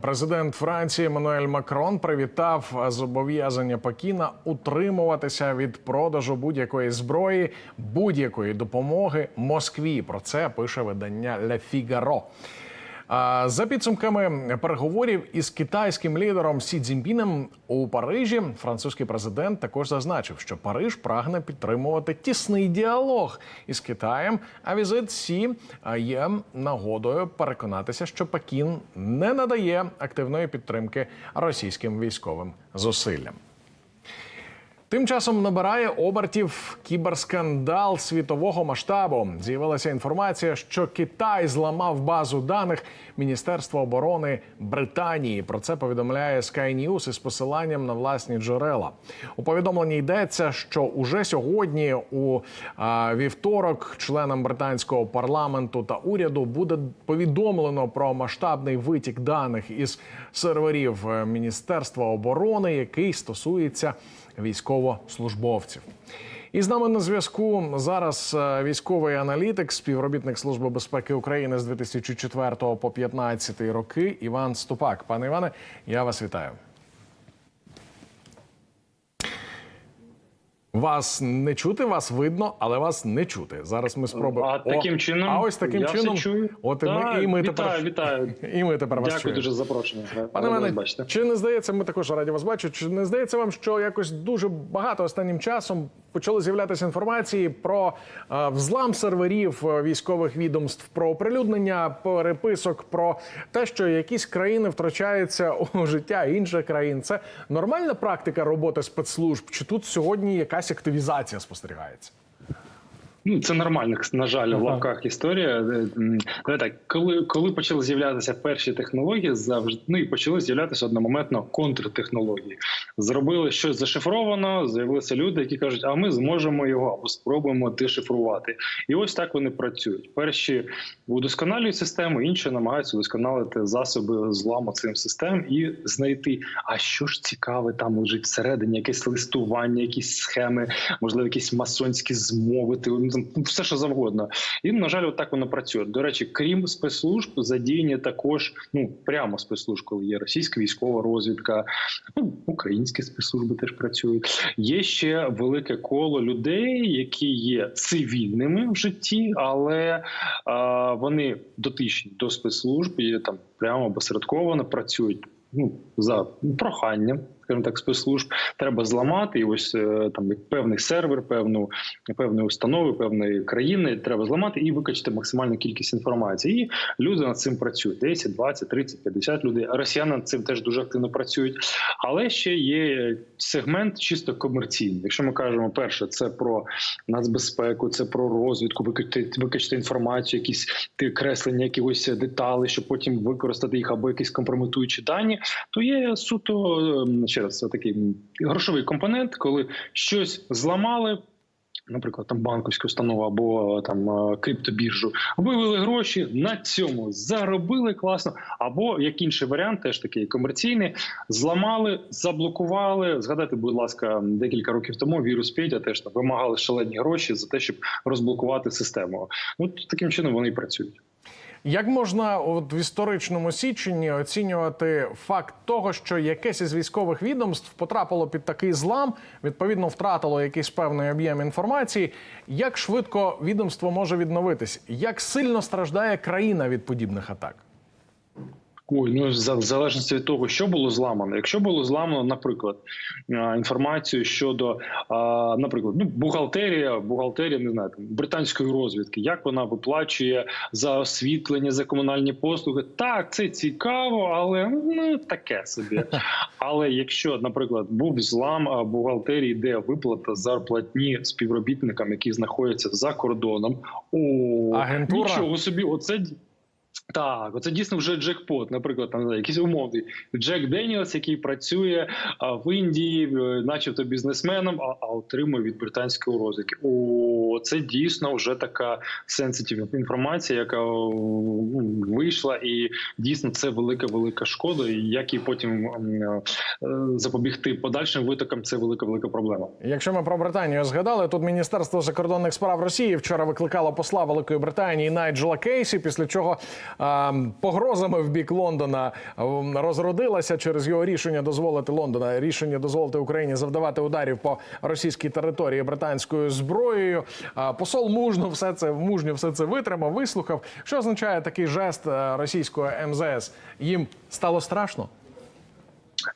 Президент Франції Еммануель Макрон привітав зобов'язання Пекіна утримуватися від продажу будь-якої зброї, будь-якої допомоги Москві. Про це пише видання Le Figaro. За підсумками переговорів із китайським лідером Сі Цзіньпіном у Парижі, французький президент також зазначив, що Париж прагне підтримувати тісний діалог із Китаєм. А візит Сі є нагодою переконатися, що Пекін не надає активної підтримки російським військовим зусиллям. Тим часом набирає обертів кіберскандал світового масштабу. З'явилася інформація, що Китай зламав базу даних Міністерства оборони Британії. Про це повідомляє Sky News із посиланням на власні джерела. У повідомленні йдеться, що уже сьогодні, у а, вівторок, членам британського парламенту та уряду буде повідомлено про масштабний витік даних із серверів е, Міністерства оборони, який стосується військовослужбовців. І з нами на зв'язку зараз е, військовий аналітик, співробітник Служби безпеки України з 2004 по 2015 роки Іван Ступак. Пане Іване, я вас вітаю. Вас не чути, вас видно, але вас не чути. Зараз ми спробуємо. А таким чином а ось таким я все чином. чую. От і ми, і ми вітаю, тепер вітаю. І ми тепер вас Дякую чуємо. дуже за запрошення. Пане мене, вас чи не здається, ми також раді вас бачу. Чи не здається вам, що якось дуже багато останнім часом почали з'являтися інформації про е, взлам серверів е, військових відомств, про оприлюднення переписок, про те, що якісь країни втрачаються у життя інших країн. Це нормальна практика роботи спецслужб? Чи тут сьогодні якась активізація спостерігається? Ну, це нормальна, на жаль, в лапках історія. Е, Давай так, коли, коли почали з'являтися перші технології, завжди ну і почали з'являтися одномоментно контртехнології. Зробили щось зашифровано, з'явилися люди, які кажуть, а ми зможемо його або спробуємо дешифрувати. І ось так вони працюють. Перші удосконалюють систему, інші намагаються удосконалити засоби зламу цим систем і знайти, а що ж цікаве там лежить всередині, якесь листування, якісь схеми, можливо, якісь масонські змови, ти- ну, все що завгодно. І на жаль, отак воно працює. До речі, крім спецслужб, задіяні також ну прямо спецслужб, є російська військова розвідка, ну українські спецслужби теж працюють. Є ще велике коло людей, які є цивільними в житті, але а, вони дотичні до спецслужб і там прямо опосередковано працюють. Ну за проханням, скажімо так, спецслужб треба зламати і ось е, там певний сервер, певну певної установи, певної країни треба зламати і викачати максимальну кількість інформації. І люди над цим працюють: 10, 20, 30, 50 людей. Росіяни над цим теж дуже активно працюють. Але ще є сегмент чисто комерційний. Якщо ми кажемо, перше, це про нацбезпеку, це про розвідку, викачати, викачати інформацію, якісь креслення якихось деталей, щоб потім використати їх або якісь компрометуючі дані, то є суто ем, ще раз це такий грошовий компонент, коли щось зламали. Наприклад, там банківську установу або там е, криптобіржу вивели гроші на цьому, заробили класно. Або як інший варіант, теж такий комерційний, зламали, заблокували. Згадайте, будь ласка, декілька років тому вірус Петя теж там вимагали шалені гроші за те, щоб розблокувати систему. Ну таким чином вони і працюють. Як можна от в історичному січенні оцінювати факт того, що якесь із військових відомств потрапило під такий злам, відповідно втратило якийсь певний об'єм інформації? Як швидко відомство може відновитись? Як сильно страждає країна від подібних атак? Ой, ну в залежності від того, що було зламано. Якщо було зламано, наприклад, інформацію щодо, наприклад, ну бухгалтерія, бухгалтерія не знаю, там, британської розвідки, як вона виплачує за освітлення, за комунальні послуги. Так, це цікаво, але ну таке собі. Але якщо, наприклад, був злам бухгалтерії, де виплата зарплатні співробітникам, які знаходяться за кордоном, о Агентура? нічого собі, оце. Так, оце дійсно вже джекпот. Наприклад, там якийсь умовний Джек Деніелс, який працює в Індії, е, начебто бізнесменом, а, а отримує від британської розвідки. О, це дійсно вже така сенситивна інформація, яка ну, вийшла, і дійсно це велика велика шкода. І як її потім е, запобігти подальшим витокам, це велика велика проблема. Якщо ми про Британію згадали, тут Міністерство закордонних справ Росії вчора викликало посла Великої Британії Найджела Кейсі, після чого а, погрозами в бік Лондона розродилася через його рішення дозволити Лондона, рішення дозволити Україні завдавати ударів по російській території британською зброєю. Посол мужно все це мужньо все це витримав, вислухав. Що означає такий жест е, російського МЗС? Їм стало страшно.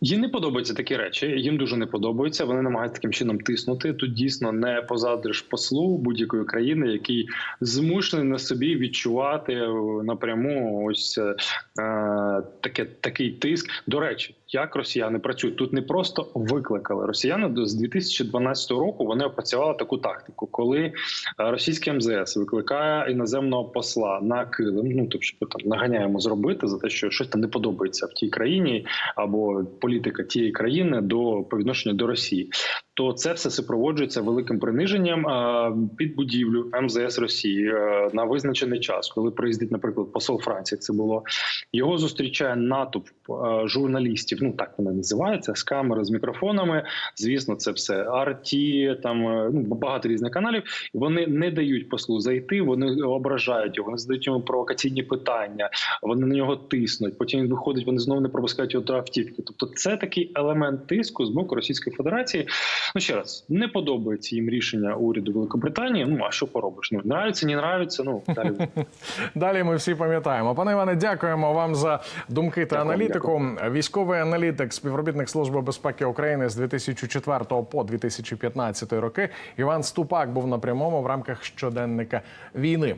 Їм не подобаються такі речі. Їм дуже не подобаються. Вони намагаються таким чином тиснути. Тут дійсно не позадриш послу будь-якої країни, який змушений на собі відчувати е, напряму ось е, таке такий тиск. До речі, як росіяни працюють тут не просто викликали росіяни до з 2012 року. Вони опрацювали таку тактику, коли е, російське МЗС викликає іноземного посла на килим. Ну тобто там наганяємо зробити за те, що щось там не подобається в тій країні або політика тієї країни до по відношенню до Росії, то це все супроводжується великим приниженням е, під будівлю МЗС Росії е, на визначений час, коли приїздить, наприклад, посол Франції. Це було його зустрічає натовп е, журналістів. Ну так вони називаються з камери з мікрофонами. Звісно, це все арті, там ну багато різних каналів. Вони не дають послу зайти. Вони ображають його, вони задають йому провокаційні питання. Вони на нього тиснуть. Потім він виходить. Вони знову не пропускають його до автівки. Тобто, це такий елемент тиску з боку Російської Федерації. Ну ще раз не подобається їм рішення уряду Великобританії. Ну а що поробиш? Ну нравиться, не нравиться. Ну далі Далі ми всі пам'ятаємо. Пане Іване, дякуємо вам за думки та аналітику. Військовий аналітик, співробітник Служби безпеки України з 2004 по 2015 роки. Іван Ступак був на прямому в рамках щоденника війни.